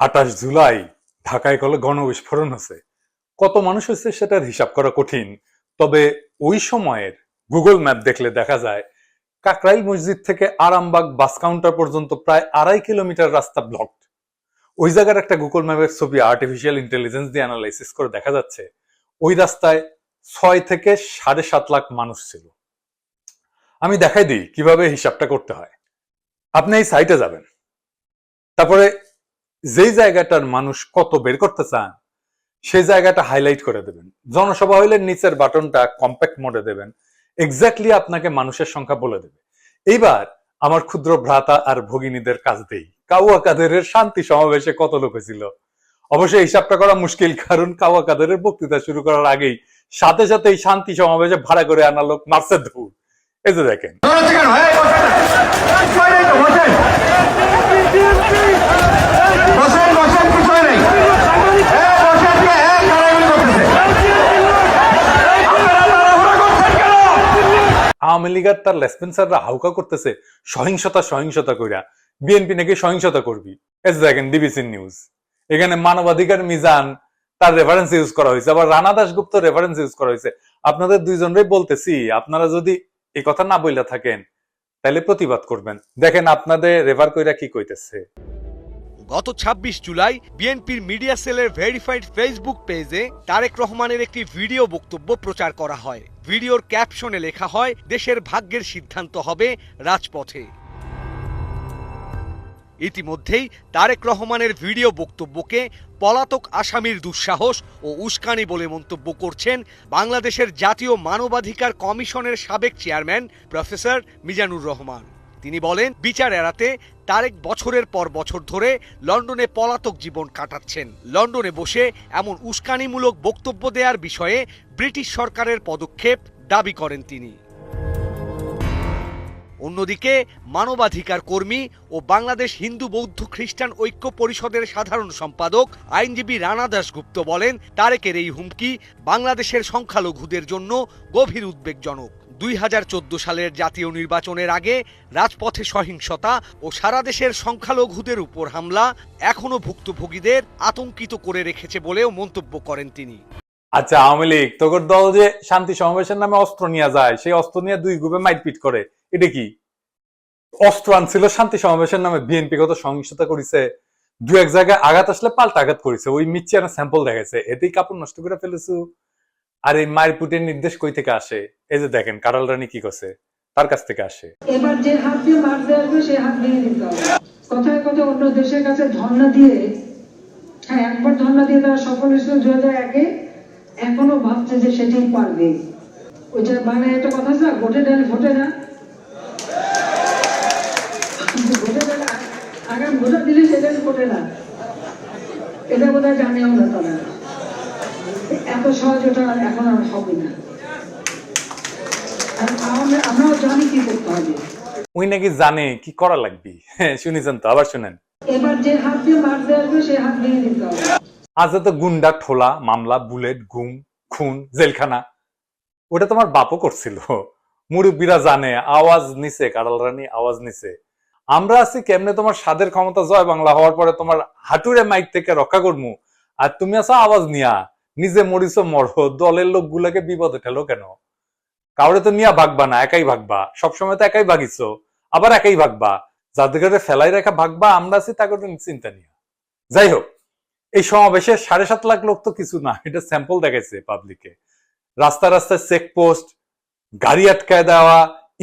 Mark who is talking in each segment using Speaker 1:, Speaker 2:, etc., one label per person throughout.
Speaker 1: আঠাশ জুলাই ঢাকায় কলে গণবিস্ফোরণ হয়েছে। কত মানুষ হয়েছে সেটার হিসাব করা কঠিন, তবে ওই সময়ের গুগল ম্যাপ দেখলে দেখা যায়, কাকরাইল মসজিদ থেকে আরামবাগ বাস কাউন্টার পর্যন্ত প্রায় আড়াই কিলোমিটার রাস্তা ব্লকড ওই জায়গার একটা গুগল ম্যাপের ছবি আর্টিফিশিয়াল ইন্টেলিজেন্স দিয়ে অ্যানালাইসিস করে দেখা যাচ্ছে, ওই রাস্তায় ছয় থেকে সাড়ে সাত লাখ মানুষ ছিল। আমি দেখাই দিই কীভাবে হিসাবটা করতে হয়। আপনি এই সাইটে যাবেন। তারপরে যেই জায়গাটার মানুষ কত বের করতে চান সেই জায়গাটা হাইলাইট করে দেবেন। জনসভা হইলে নিচের বাটনটা কম্প্যাক্ট মোডে দেবেন। এক্স্যাক্টলি আপনাকে মানুষের সংখ্যা বলে দেবে। এইবার আমার ক্ষুদ্র ভ্রাতা আর ভগিনীদের কাজ দেই। কাউয়া কাদেরের শান্তি সমাবেশে কত লোক হয়েছিল? অবশ্যই হিসাবটা করা মুশকিল, কারণ কাউয়া কাদেরের বক্তৃতা শুরু করার আগেই সাথে সাথে এই শান্তি সমাবেশে ভাড়া করে আনা লোক মার্সের ধুর। এই যে দেখেন
Speaker 2: বসেন বসেন কিছুই নেই এ, বসেন কে? এ, কারাগারি করতেছে। আপনারা তাড়াহুড়ো করছেন কেন?
Speaker 1: আওয়ামী লীগের তার লেসপেন্সাররা হাউকা করতেছে, সহিংসতা সহিংসতা কইরা। বিএনপি নাকি সহিংসতা করবি? যে দেখেন ডিবিসি নিউজ এখানে মানবাধিকার মিজান, তার রেফারেন্স ইউজ করা হয়েছে। আবার রানা দাশগুপ্ত রেফারেন্স ইউজ করা হয়েছে। আপনাদের দুইজনরাই বলতেছি, আপনারা যদি এই কথা না বইলা থাকেন তাহলে প্রতিবাদ করবেন। দেখেন, আপনাদের রেফার কইরা কি কইতেছে?
Speaker 3: গত ২৬ জুলাই বিএনপির মিডিয়া সেলের ভেরিফাইড ফেসবুক পেজে তারেক রহমানের একটি ভিডিও বক্তব্য প্রচার করা হয়। ভিডিওর ক্যাপশনে লেখা হয়, দেশের ভাগ্যের সিদ্ধান্ত হবে রাজপথে। ইতিমধ্যেই তারেক রহমানের ভিডিও বক্তব্যকে পলাতক আসামির দুঃসাহস ও উস্কানি বলে মন্তব্য করছেন বাংলাদেশের জাতীয় মানবাধিকার কমিশনের সাবেক চেয়ারম্যান প্রফেসর মিজানুর রহমান। তিনি বলেন, বিচার এড়াতে তারেক বছরের পর বছর ধরে লন্ডনে পলাতক জীবন কাটাচ্ছেন। লন্ডনে বসে এমন উস্কানিমূলক বক্তব্য দেওয়ার বিষয়ে ব্রিটিশ সরকারের পদক্ষেপ দাবি করেন তিনি। অন্যদিকে, মানবাধিকার কর্মী ও বাংলাদেশ হিন্দু বৌদ্ধ খ্রিস্টান ঐক্য পরিষদের সাধারণ সম্পাদক আইনজীবী রানা দাশগুপ্ত বলেন, তারেকের এই হুমকি বাংলাদেশের সংখ্যালঘুদের জন্য গভীর উদ্বেগজনক। দুই হাজার চোদ্দ সালের জাতীয় নির্বাচনের আগে রাজপথে সহিংসতা ও সারা দেশের সংখ্যালঘুদের উপর হামলা এখনও ভুক্তভোগীদের আতঙ্কিত করে রেখেছে বলেও মন্তব্য করেন তিনি।
Speaker 1: আচ্ছা আওয়ামী লীগ তোর দল যে শান্তি সমাবেশের নামে অস্ত্র নিয়ে যায়, সেই অস্ত্র নিয়ে দুই গ্রুপে মাইটপিট করে, এটা কি? অস্ত্র আনছিল শান্তি সমাবেশের নামে, বিএনপি কত সহিংসতা করেছে, দু এক জায়গায় আঘাত আসলে পাল্টা আঘাত করেছে, ওই মিচ্ছি একটা স্যাম্পল দেখাইছে, এতেই কাপড় নষ্ট করে ফেলেছু। আর এই মায়ের পুটের নির্দেশ কই থেকে আসে? এই যে দেখেন কারাল রানী কি করছে? তার কাছ থেকে আসে।
Speaker 4: এবার যে হাত দিয়ে মারতে আসবে, সে হাত ভেঙে দিতে হবে। কথায় কথায় অন্য দেশের কাছে ধর্ণা দিয়ে হ্যাঁ একবার ধর্ণা দিয়ে তারা সফল হয়েছিল দু হাজার একে, এখনও ভাবছে যে সেটাই পারবে। ওই যে বাংলায় একটা কথা আছে না, ভোটে ডাল ফোটে না ভোটে ডাল আগাম ভোটার দিলে সেটা ফোটে না। এটা বোধ হয় জানেও না তারা। এত সহজ ওটা এখন আর হবে না। আমরাও জানি কি করতে হবে।
Speaker 1: উনি নাকি জানে কি করা লাগবে। হ্যাঁ শুনেছেন তো আবার শুনেন।
Speaker 4: এবার যে হাত দিয়ে মারতে আসবে সে হাত ভেঙে দিতে হবে।
Speaker 1: আজ তো গুন্ডা ঠোলা মামলা বুলেট গুম খুন জেলখানা ওটা তোমার বাপও করছিল। মুরব্বীরা জানে আওয়াজ নিছে কারাল রানী আওয়াজ নিছে। আমরা আছি কেমনে তোমার স্বাদের ক্ষমতা জয় বাংলা হওয়ার পরে তোমার হাঁটুরে মাইক থেকে রক্ষা করমু? আর তুমি আছো আওয়াজ নিয়া নিজে মরিছো মরো দলের লোকগুলাকে বিপদে ঠেলো কেন? কাউরে তো নিয়া ভাগবা না, একাই ভাগবা। সবসময় তো একাই ভাগিছো, আবার একাই ভাগবা। যাদের ঘরে ফেলাই রেখা ভাগবা, আমরা আছি তাকে চিন্তা নিয়া। যাই হোক, এই সমাবেশে সাড়ে সাত লাখ লোক তো কিছু না, এটা স্যাম্পল দেখাইছে পাবলিকে। রাস্তা রাস্তায় চেকপোস্ট, গাড়ি আটকায় দেওয়া,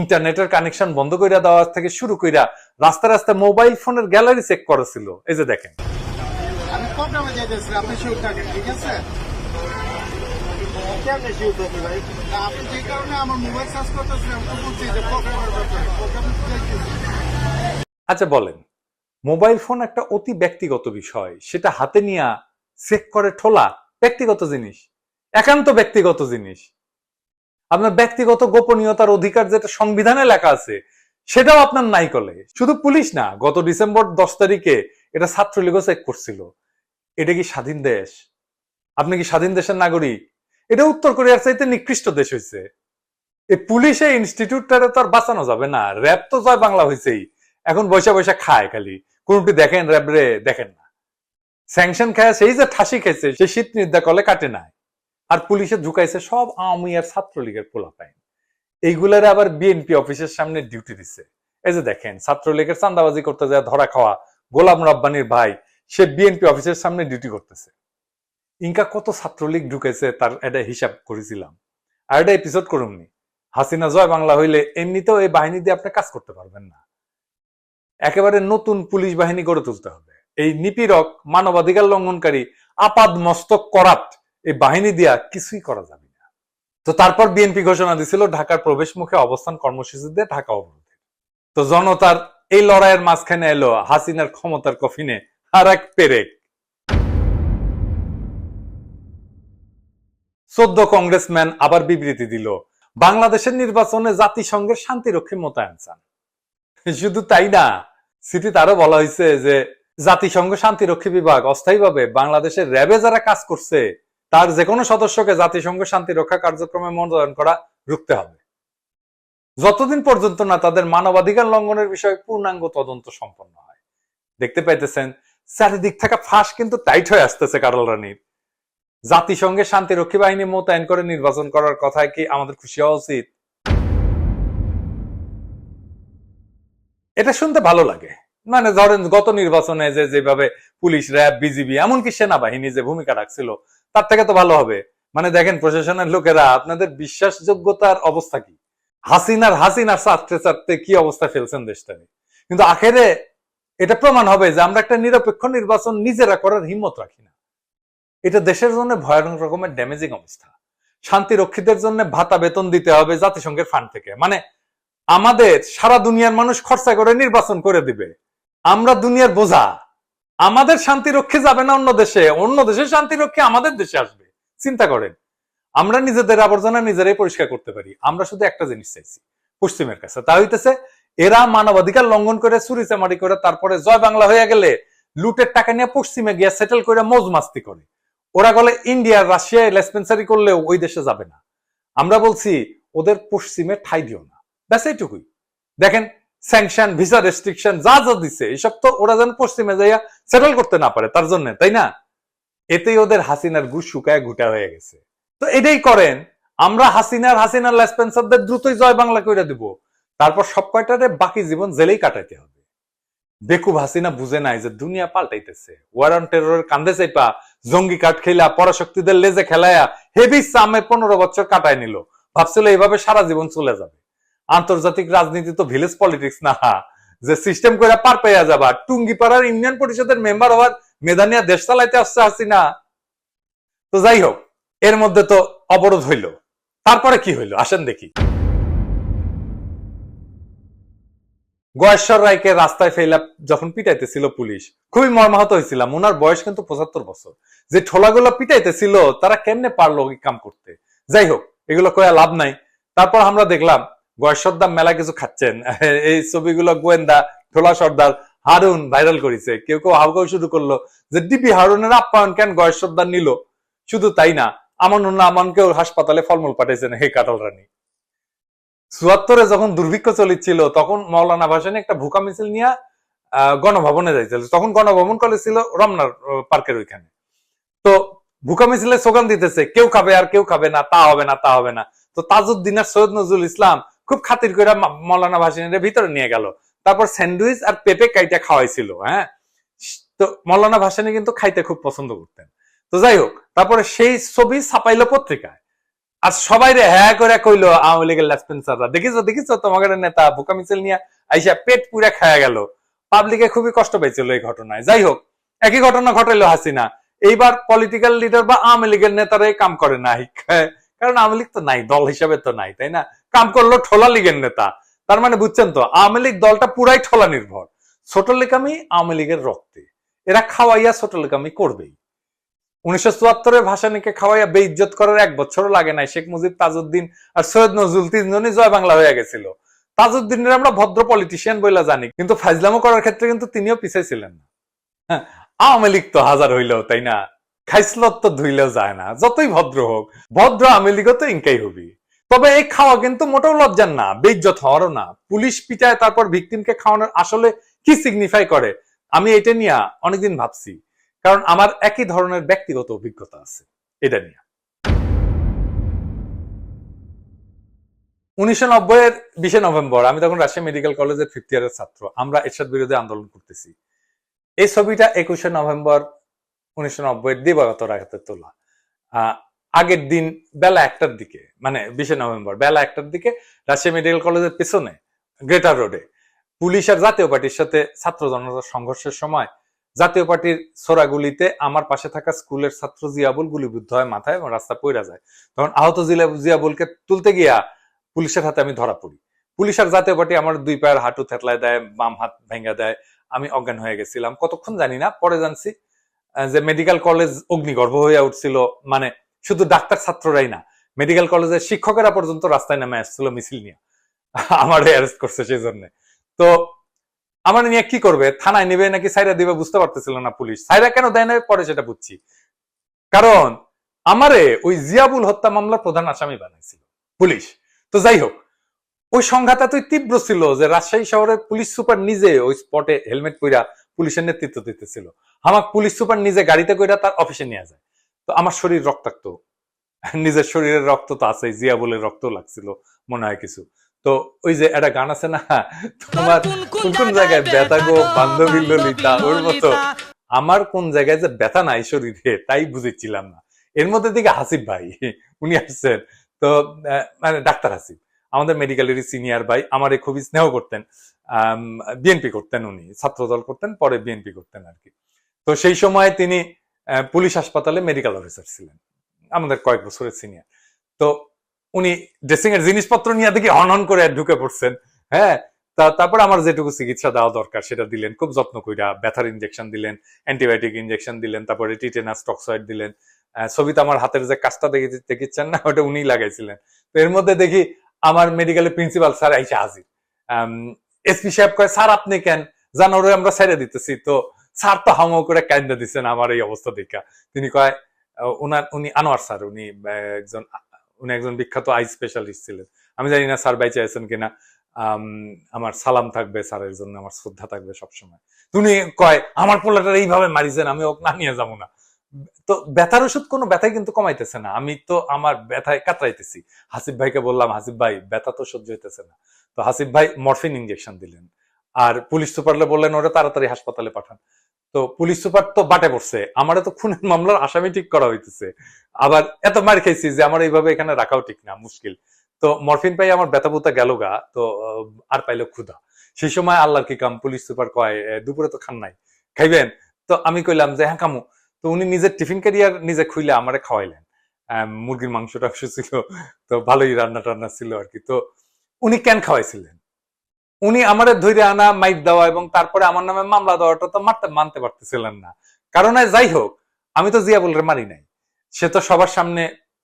Speaker 1: ইন্টারনেটের কানেকশন বন্ধ করে দেওয়া থেকে শুরু কইরা রাস্তা রাস্তায় মোবাইল ফোনের গ্যালারি চেক করেছিল এই যে দেখেন।
Speaker 5: আমি প্রোগ্রামে যাইতেছি? আপনি ঠিক আছে? কেমনে শিওর থাকি ভাই? আপনি যে কারণে আমার মোবাইল চার্জ করতেছি তো বুঝছি যে প্রোগ্রামের ব্যাপারে। প্রোগ্রামে
Speaker 1: আচ্ছা বলেন মোবাইল ফোন একটা অতি ব্যক্তিগত বিষয়। সেটা হাতে নিয়ে চেক করে ঠোলা ব্যক্তিগত জিনিস একান্ত ব্যক্তিগত জিনিস। আপনার ব্যক্তিগত গোপনীয়তার অধিকার যেটা সংবিধানে লেখা আছে সেটাও আপনার নাই কলে। শুধু পুলিশ না গত ডিসেম্বর দশ তারিখে এটা ছাত্রলীগও চেক করছিল। এটা কি স্বাধীন দেশ? আপনি কি স্বাধীন দেশের নাগরিক? এটা উত্তর কোরিয়ার চাইতে নিকৃষ্ট দেশ হয়েছে এই পুলিশে ইনস্টিটিউটটারে তো আর বাঁচানো যাবে না। র্যাব তো জয় বাংলা হয়েছেই এখন বৈশা বৈশা খায় খালি। কোনটি দেখেন র্যাব রে দেখেন না। স্যাংশন খায়, সেই যে ঠাসি খেয়েছে সে শীত নির্দা কলে কাটে নাই। আর পুলিশে ঢুকাইছে সব আওয়ামী আর ছাত্রলীগের পোলাপাইন। এইগুলার আবার বিএনপি অফিসের সামনে ডিউটি দিছে। এই যে দেখেন, ছাত্রলীগের চান্দাবাজি করতে যায়, ধরা খাওয়া গোলাম রব্বানির ভাই, সে বিএনপি অফিসের সামনে ডিউটি করতেছে। ইনকা কত ছাত্রলীগ ঢুকেছে তার এটা হিসাব করেছিলাম। আর এটা এপিসোড করুননি হাসিনা জয় বাংলা হইলে এমনিতেও এই বাহিনী দিয়ে আপনি কাজ করতে পারবেন না। একেবারে নতুন পুলিশ বাহিনী গড়ে তুলতে হবে। এই নিপীড়ক, মানবাধিকার লঙ্ঘনকারী আপাদ মস্তক করাত এই বাহিনী দিয়া কিছুই করা যাবে না। তো তারপর বিএনপি ঘোষণা দিছিল, ঢাকার প্রবেশ মুখে অবস্থান কর্মসূচিতে ঢাকা অবরোধে তো জনতার এই লড়াইয়ের মাঝখানে এলো হাসিনার ক্ষমতার কফিনে আর এক পেরেক। চোদ্দ কংগ্রেসম্যান আবার বিবৃতি দিল, বাংলাদেশের নির্বাচনে জাতিসংঘের শান্তিরক্ষী মোতায়েন চান। শুধু তাই না, সিটিতে আরও বলা হয়েছে যে জাতিসংঘ শান্তিরক্ষী বিভাগ অস্থায়ীভাবে বাংলাদেশের র্যাবে যারা কাজ করছে, তার যে কোনো সদস্যকে জাতিসংঘ শান্তি রক্ষা কার্যক্রমে মনোনয়ন করা রুখতে হবে। যতদিন পর্যন্ত না তাদের মানবাধিকার লঙ্ঘনের বিষয়ে পূর্ণাঙ্গ তদন্ত সম্পন্ন হয়। দেখতে পাইতেছেন, চারিদিক থেকে ফাঁস কিন্তু টাইট হয়ে আসতেছে কারল রানীর জাতিসংঘের শান্তিরক্ষী বাহিনী মোতায়েন করে নির্বাচন করার কথায় কি আমাদের খুশি হওয়া উচিত? এটা শুনতে ভালো লাগে। মানে ধরেন গত নির্বাচনে যে যেভাবে পুলিশ, র্যাব, বিজিবি, এমনকি সেনাবাহিনী যে ভূমিকা রাখছিল, তার থেকে তো ভালো হবে। মানে দেখেন প্রশাসনের লোকেরা, আপনাদের বিশ্বাসযোগ্যতার অবস্থা কি? হাসিনার হাসিনার চাটতে চাটতে কি অবস্থা ফেলছেন দেশটাকে? কিন্তু আখেরে এটা প্রমাণ হবে যে আমরা একটা নিরপেক্ষ নির্বাচন নিজেরা করার হিম্মত রাখি না। এটা দেশের জন্য ভয়ানক রকমের ড্যামেজিং অবস্থা। শান্তি রক্ষীদের জন্য ভাতা বেতন দিতে হবে জাতিসংঘের ফান্ড থেকে। মানে আমাদের সারা দুনিয়ার মানুষ খরচা করে নির্বাচন করে দিবে। আমরা দুনিয়ার বোঝা। আমাদের শান্তি রক্ষী যাবে না অন্য দেশে। অন্য দেশের শান্তি রক্ষী আমাদের দেশে আসবে। চিন্তা করেন। আমরা নিজেদের আবর্জনা নিজেরাই পরিষ্কার করতে পারি। আমরা শুধু একটা জিনিস চাইছি, পশ্চিমের কাছে। তা হইতেছে, এরা মানবাধিকার লঙ্ঘন করে চুরি চামারি করে, তারপরে জয় বাংলা হয়ে গেলে লুটের টাকা নিয়ে পশ্চিমে গিয়ে সেটেল করে মৌজ মাস্তি করে। ওরা বলে, ইন্ডিয়া রাশিয়ায় লেসপেন্সারি করলে ওই দেশে যাবে না। আমরা বলছি, ওদের পশ্চিমে ঠাই দিও না। ব্যাস এইটুকুই। দেখেন স্যাংশন ভিসা রেস্ট্রিকশন যা যা দিছে, এসব তো ওরা যেন পশ্চিমে যাইয়া সেটেল করতে না পারে, তার জন্য, তাই না? এতেই ওদের হাসিনার গুশ শুকায় ঘুটা হয়ে গেছে। তো এটাই করেন, আমরা হাসিনার হাসিনার লেসপেন্সারদের দ্রুতই জয় বাংলা করে দিব। তারপর সব কয়টারে বাকি জীবন জেলেই কাটাইতে হবে। বেকুব হাসিনা বুঝে নাই যে দুনিয়া পাল্টাইতেছে। ওয়ার অন টেররের কান্দে চাইপা, জঙ্গি কাঠ খেলা পরাশক্তিদের লেজে খেলায়া হেভি সামে পনেরো বছর কাটায় নিল। ভাবছিল এইভাবে সারা জীবন চলে যাবে। আন্তর্জাতিক রাজনীতি তো ভিলেজ পলিটিক্স না। যে সিস্টেম করে পার পাইয়া যাবা, টুঙ্গিপাড়ার ইউনিয়ন পরিষদের মেম্বার হওয়ার মেধানিয়া দেশ চালাইতে আসছে হাসিনা। তো যাই হোক, এর মধ্যে তো অবরোধ হইল। তারপরে কি হইল? আসেন দেখি। গয়েশ্বর রায়কে রাস্তায় ফেলা যখন পিটাইতেছিল পুলিশ, খুবই মর্মাহত হয়েছিলাম। ওনার বয়স কিন্তু পঁচাত্তর বছর। যে ঠোলাগুলো পিটাইতেছিল, তারা কেমনে পারল ওই কাম করতে? যাই হোক, এগুলো কয়া লাভ নাই। তারপর আমরা দেখলাম গয়েশ্বরদা মেলা কিছু খাচ্ছেন। এই ছবিগুলো গোয়েন্দা, ঠোলা সর্দার, হারুন ভাইরাল করেছে। কেউ কেউ হাউকাউ শুরু করল যে ডিপি হারুনের আপ্যায়ন কেন গয়েশ্বরদার নিল? শুধু তাই না, আমান আমানকেও হাসপাতালে ফলমূল পাঠাইছেন হে কাটাল রানী। চুয়াত্তরে যখন দুর্ভিক্ষ চলিছিল তখন মৌলানা ভাসানি একটা ভুকা মিছিল নিয়ে গণভবনে যাইছিল। তখন গণভবন কলেজ ছিল রমনার পার্কের ওইখানে। তো ভুকা মিছিলে স্লোগান দিতেছে, কেউ খাবে আর কেউ খাবে না, তা হবে না, তা হবে না। তো তাজউদ্দিন আর সৈয়দ নজরুল ইসলাম খুব খাতির করে মৌলানা ভাসানির ভিতরে নিয়ে গেল। তারপর স্যান্ডউইচ আর পেঁপে কাইটা খাওয়াইছিল হ্যাঁ? তো মৌলানা ভাসানি কিন্তু খাইতে খুব পছন্দ করতেন। তো যাই হোক, তারপরে সেই ছবি ছাপাইলো পত্রিকায়। আর সবাই রে হ্যাঁ করে কইলো আওয়ামী লীগের লেসপেন্সাররা দেখিছো দেখিছো? তোমাদের নেতা বোকা মিছিল নিয়ে আইসা পেট পুরা খায়া গেল। পাবলিকে খুবই কষ্ট পাইছিল এই ঘটনায়। যাই হোক, একই ঘটনা ঘটাইলো হাসিনা। এইবার পলিটিক্যাল লিডার বা আওয়ামী লীগের নেতারা এই কাম করে নাই। কারণ আওয়ামী লীগ তো নাই, দল হিসাবে তো নাই, তাই না? কাম করল ঠোলা লীগের নেতা। তার মানে বুঝছেন তো, আওয়ামী লীগ দলটা পুরাই ঠোলা নির্ভর। ছোট লেকামি আওয়ামী লীগের রক্তে। এরা খাওয়াইয়া ছোট লেকামি করবেই। উনিশশো চুয়াত্তরের ভাসানীকে খাওয়াইয়া বেইজ্জত করার এক বছরও লাগে নাই। শেখ মুজিব তাজউদ্দিন আর সৈয়দ নজরুল তিনজনই জয় বাংলা হয়ে গেছিল। তাজউদ্দিনের আমরা ভদ্র পলিটিশিয়ান বইলা জানি কিন্তু ফাইজলামো করার ক্ষেত্রে কিন্তু তিনিও পিছিয়ে ছিলেন না। হ্যাঁ, আওয়ামী লীগ তো হাজার হইলেও তাই না? খাইসলত তো ধুইলেও যায় না যতই ভদ্র হোক ভদ্র আওয়ামী লীগও তো ইনকাই হবি। তবে এই খাওয়া কিন্তু মোটেও লজ্জার না বেইজ্জত হওয়ারও না। পুলিশ পিটায় তারপর ভিকটিমকে খাওয়ানোর আসলে কি সিগনিফাই করে? আমি এটা নিয়ে অনেকদিন ভাবছি। কারণ আমার একই ধরনের ব্যক্তিগত অভিজ্ঞতা আছে, এটা নিয়ে। উনিশশো নব্বই এর বিশে নভেম্বর, আমি তখন রাজশাহী মেডিকেল কলেজের ফিফথ ইয়ারের ছাত্র, আমরা এরশাদ বিরোধী আন্দোলন করতেছি। এই ছবিটা একুশে নভেম্বর উনিশশো নব্বই এর দিবাগত রাতে তোলা। আগের দিন বেলা একটার দিকে মানে বিশে নভেম্বর, বেলা একটার দিকে রাজশাহী মেডিকেল কলেজের পেছনে, গ্রেটার রোডে, পুলিশ আর জাতীয় পার্টির সাথে ছাত্র জনতার সংঘর্ষের সময় জাতীয় পার্টির ছোড়াগুলিতে আমার পাশে থাকা স্কুলের ছাত্র জিয়াবুল গুলিবিদ্ধ হয় মাথায় এবং রাস্তা পইরা যায়। তখন আহত জিয়াবুলকে তুলতে গিয়া পুলিশের হাতে আমি ধরা পড়ি। পুলিশ আর জাতীয় পার্টি আমার দুই পায়ের হাঁটু থেতলায় দেয়, বাম হাত ভেঙে দেয়। আমি অজ্ঞান হয়ে গেছিলাম। কতক্ষণ জানি না, পরে জানছি যে মেডিকেল কলেজ অগ্নিগর্ভ হয়ে উঠছিল। মানে শুধু ডাক্তার ছাত্ররাই না মেডিকেল কলেজের শিক্ষকেরা পর্যন্ত রাস্তায় নেমে আসছিল মিছিল নিয়ে। আমার অ্যারেস্ট করছে সেই জন্য তো আমার নিয়ে কি করবে? থানায় নেবে নাকি সাইরা দিবে বুঝতে পারতেছিল না পুলিশ। সাইরা কেন দেয় না? পরে সেটা বুঝছি। কারণ আমারে ওই জিয়াবুল হত্যা মামলার প্রধান আসামি বানাইছিল পুলিশ। তো যাই হোক, ওই সংঘাত এতই তীব্র ছিল যে রাজশাহী শহরের পুলিশ সুপার নিজে ওই স্পটে হেলমেট পইরা পুলিশের নেতৃত্ব দিতেছিল। আমার পুলিশ সুপার নিজে গাড়িতে কইরা তার অফিসে নিয়ে যায়। তো আমার শরীর রক্তাক্ত। নিজের শরীরের রক্ত তো আছে জিয়াবুলের রক্ত লাগছিল, মনে হয় কিছু। তো ওই যে একটা গান আছে না তোমার কোন কোন জায়গায় ব্যথা গো বান্ধবী ললিতা ওর মতো। আমার কোন জায়গায় যে ব্যথা নাই শরীরে তাই বুঝেছিলাম না। এর মধ্যে দিকে হাসিব ভাই উনি আসছেন। তো মানে ডাক্তার হাসিব আমাদের মেডিকেলেরই সিনিয়র ভাই আমারে খুবই স্নেহ করতেন। বিএনপি করতেন উনি ছাত্রদল করতেন পরে বিএনপি করতেন আর কি। তো সেই সময় তিনি পুলিশ হাসপাতালে মেডিকেল অফিসার ছিলেন। আমাদের কয়েক বছরের সিনিয়র তো উনি ড্রেসিং এর জিনিসপত্র নিয়ে দেখি হন হন করে ঢুকে পড়ছেন। হ্যাঁ তা, তারপর আমার যেটুকু চিকিৎসা দেওয়া দরকার সেটা দিলেন, খুব যত্ন কইরা ব্যথার ইনজেকশন দিলেন অ্যান্টিবায়োটিক ইনজেকশন দিলেন, তারপরে টিটেনাস টক্সয়েড দিলেন। ছবিতে আমার হাতের যে কাজটা দেখে, দেখিচ্ছেন না, ওটা উনি লাগাইছিলেন। তো এর মধ্যে দেখি আমার মেডিকেলের প্রিন্সিপাল স্যার আইসা হাজির। এসপি সাহেব কয়, স্যার, আপনি কেন? জানোরে আমরা ছেড়ে দিতেছি। তো স্যার তো হামো করে কান্দা দিচ্ছেন আমার এই অবস্থা দেখা। তিনি কয় ওনার উনি আনোয়ার স্যার, উনি একজন উনি একজন বিখ্যাত আই স্পেশালিস্ট ছিলেন। আমি জানি না স্যার বাইচে আছেন কিনা আমার সালাম থাকবে স্যারের জন্য, আমার শ্রদ্ধা থাকবে সবসময়। উনি কয়, আমার পোলাটার এইভাবে মারিছেন, আমি ওকে না নিয়ে যাব না। তো ব্যথার ওষুধ কোনো ব্যথাই কিন্তু কমাইতেছে না। আমি তো আমার ব্যথায় কাতরাইতেছি। হাসিফ ভাইকে বললাম হাসিফ ভাই, ব্যথা তো সহ্য হইতেছে না। তো হাসিফ ভাই মরফিন ইঞ্জেকশন দিলেন। আর পুলিশ সুপারলে বললেন, ওরা তাড়াতাড়ি হাসপাতালে পাঠান। তো পুলিশ সুপার তো বাটে পড়ছে। আমারে তো খুনের মামলার আসামি ঠিক করা হইতেছে। আবার এত মার খাইছি যে আমার এইভাবে এখানে রাখাও ঠিক না, মুশকিল। তো মরফিন পাই আমার ব্যথা বুতা গেল গা, তো আর পাইলো ক্ষুধা। সেই সময় আল্লাহর কি কাম, পুলিশ সুপার কয় দুপুরে তো খান নাই, খাইবেন? তো আমি কইলাম যে হ্যাঁ কামু। তো উনি নিজের টিফিন ক্যারিয়ার নিজে খুইলে আমারে খাওয়াইলেন। মুরগির মাংস টাংস ছিল তো ভালোই রান্না টান্না ছিল আর কি। তো উনি কেন খাওয়াইছিলেন? উনি আমারে ধৈর্য আনা মাইক দেওয়া এবং তারপরে আমার নামে মামলা দেওয়াটা তো মারতে, মানতে পারতেছিলেন না। কারণ যাই হোক, আমি তো জিয়া বলরে মারি নাই। সে তো সবার সামনে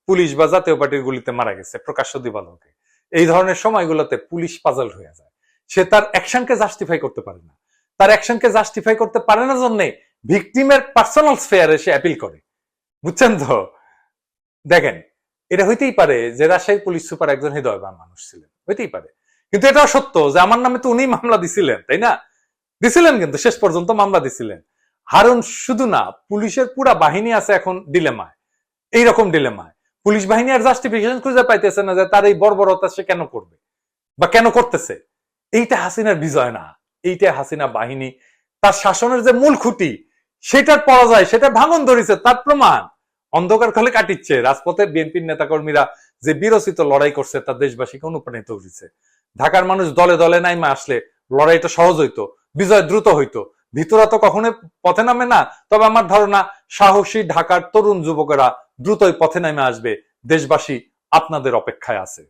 Speaker 1: পুলিশ বা জাতীয় পার্টির গুলিতে মারা গেছে, প্রকাশ্য দিবালোকে। এই ধরনের সময়গুলোতে পুলিশ পাজল হয়ে যায়। সে তার অ্যাকশনকে জাস্টিফাই করতে পারে না। তার অ্যাকশনকে জাস্টিফাই করতে পারে না জন্যে ভিকটিমের পার্সোনাল স্ফেয়ারে সে অ্যাপিল করে। বুঝছেন তো? দেখেন, এটা হইতেই পারে যে রাজশাহীর পুলিশ সুপার একজন হৃদয়বান মানুষ ছিলেন। হইতেই পারে। কিন্তু এটাও সত্য যে আমার নামে তো উনি মামলা দিছিলেন, তাই না? দিছিলেন কিন্তু, শেষ পর্যন্ত মামলা দিছিলেন। হারুন শুধু না, পুলিশের পুরা বাহিনী আছে এখন ডিলেমায় এইরকম ডিলেমায় পুলিশ বাহিনী আর জাস্টিফিকেশন খুঁজে পাইতেছে না যে তার এই বর্বরতা সে কেন করবে বা কেন করতেছে। এইটা হাসিনার বিজয় না। এইটা হাসিনা বাহিনী। তার শাসনের যে মূল খুঁটি, সেটার পরাজয়, সেটা ভাঙন ধরেছে, তার প্রমাণ। অন্ধকার কালে কাটিচ্ছে। রাজপথে বিএনপির নেতাকর্মীরা যে বিরচিত লড়াই করছে, তা দেশবাসীকে অনুপ্রাণিত করেছে। ঢাকার মানুষ দলে দলে নাইমা আসলে লড়াইটা সহজ হইতো, বিজয় দ্রুত হইতো। ভিতরা তো কখনো পথে নামে না, তবে আমার ধারণা সাহসী ঢাকার তরুণ যুবকেরা দ্রুতই পথে নামে আসবে। দেশবাসী আপনাদের অপেক্ষায় আছে।